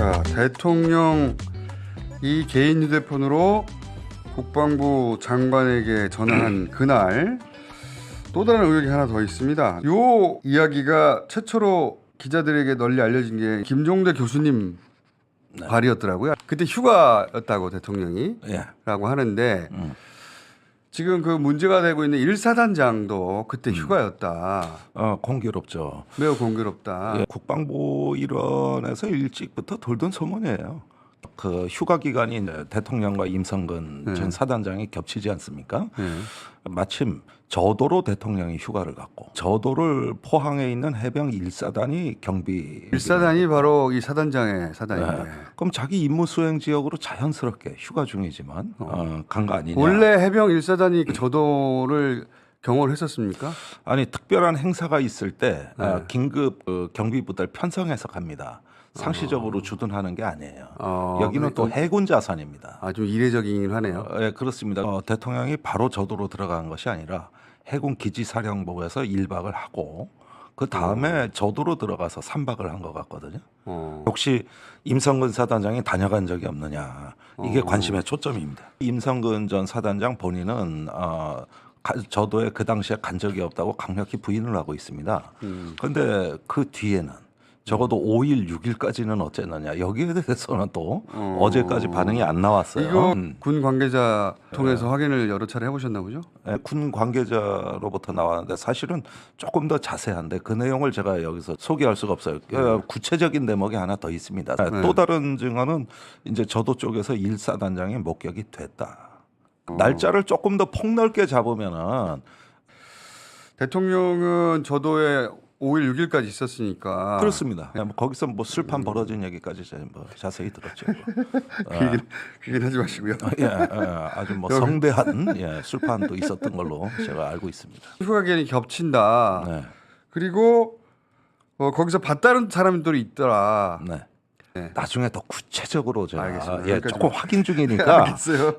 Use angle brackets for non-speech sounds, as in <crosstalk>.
자, 대통령 이 개인 휴대폰으로 국방부 장관에게 전화한 <clears throat> 그날 또 다른 의혹이 하나 더 있습니다. 요 이야기가 최초로 기자들에게 널리 알려진 게 김종대 교수님 발이었더라고요. 그때 휴가였다고 대통령이 예. 라고 하는데 음. 지금 그 문제가 되고 있는 일사단장도 그때 휴가였다. 어, 공교롭죠. 매우 공교롭다. 예, 국방부 일원에서 일찍부터 돌던 소문이에요. 그 휴가 기간이 대통령과 임성근 네. 전 사단장이 겹치지 않습니까? 네. 마침 저도로 대통령이 휴가를 갔고 저도를 포항에 있는 해병 1사단이 경비 일사단이 바로 이 사단장의 사단인데 네. 그럼 자기 임무 수행 지역으로 자연스럽게 휴가 중이지만 어, 간거 아니냐? 원래 해병 일사단이 그 저도를 경호를 했었습니까? 아니 특별한 행사가 있을 때 네. 어, 긴급 어, 경비 부대를 편성해서 갑니다. 상시적으로 주둔하는 게 아니에요. 어, 여기는 또 해군 자산입니다. 아좀 이례적이긴 하네요. 어, 예, 그렇습니다. 어, 대통령이 바로 저도로 들어간 것이 아니라 해군 기지 사령부에서 1박을 하고 그 다음에 저도로 들어가서 3박을 한 것 같거든요. 어. 혹시 임성근 사단장이 다녀간 적이 없느냐 이게 어. 관심의 초점입니다. 임성근 전 사단장 본인은 어, 가- 저도에 그 당시에 간 적이 없다고 강력히 부인을 하고 있습니다. 음. 그런데 그 뒤에는 적어도 5일, 6일까지는 어쨌느냐 여기에 대해서는 또 어. 어. 제까지 반응이 안 나왔어요. 이거 음. 군 관계자 통해서 확인을 여러 차례 해보셨나 보죠? 예, 군 관계자로부터 나왔는데 사실은 조금 더 자세한데 그 내용을 제가 여기서 소개할 수가 없어요. 어, 구체적인 대목이 하나 더 있습니다. 네. 또 다른 증언은 이제 저도 쪽에서 일사 단장의 목격이 됐다. 날짜를 조금 더 폭넓게 잡으면은 대통령은 저도에 5일, 6일까지 있었으니까 그렇습니다. 예, 뭐 거기서 뭐 술판 벌어진 얘기까지 제가 뭐 자세히 들었죠. 뭐. <laughs> 그 얘기는, 그 얘기는 하지 마시고요. 예, 예, 아주 뭐 성대한 예, 술판도 있었던 걸로 제가 알고 있습니다. 휴가 기간이 겹친다. 네, 그리고 어, 거기서 봤다는 사람들이 있더라. 네. 네. 나중에 더 구체적으로 제가 알겠습니다. 예, 여기까지 조금 확인 중이니까 <laughs> 알겠어요.